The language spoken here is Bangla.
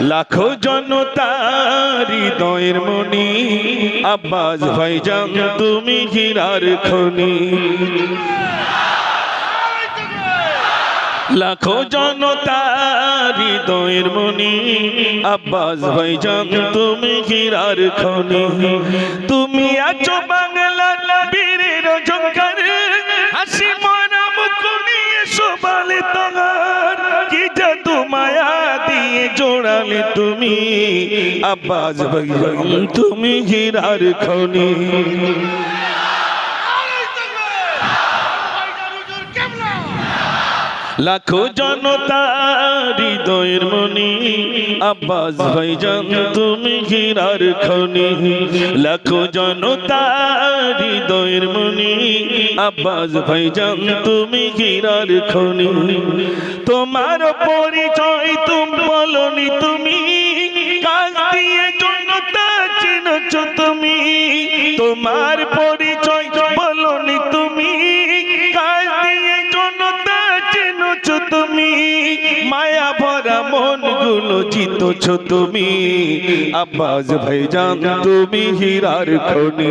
লাখো জনতা হৃদয়ের মনি আব্বাস ভাইজান তুমি হীরার খনি। লাখো জনতা হৃদয়ের মনি আব্বাস ভাইজান তুমি হীরার খনি। তুমি আছো দিয়ে জোড়ালে তুমি আব্বাস ভাইজান তুমি হীরার খনি। লাখো জনতা হৃদয়ের মনি আব্বাস ভাইজান তুমি হীরার খনি। লাখো জনতা হৃদয়ের মনি আব্বাস ভাইজান তুমি হীরার খনি। তোমার পরিচয় চিনছ তুমি? তোমার পরিচয় বলনি তুমি। কাজ দিয়ে জনতা চিনছ তুমি। মায়া ভরা মনগুলো জিতছ তুমি। আব্বাস ভাইজান, তুমি হীরার খনি।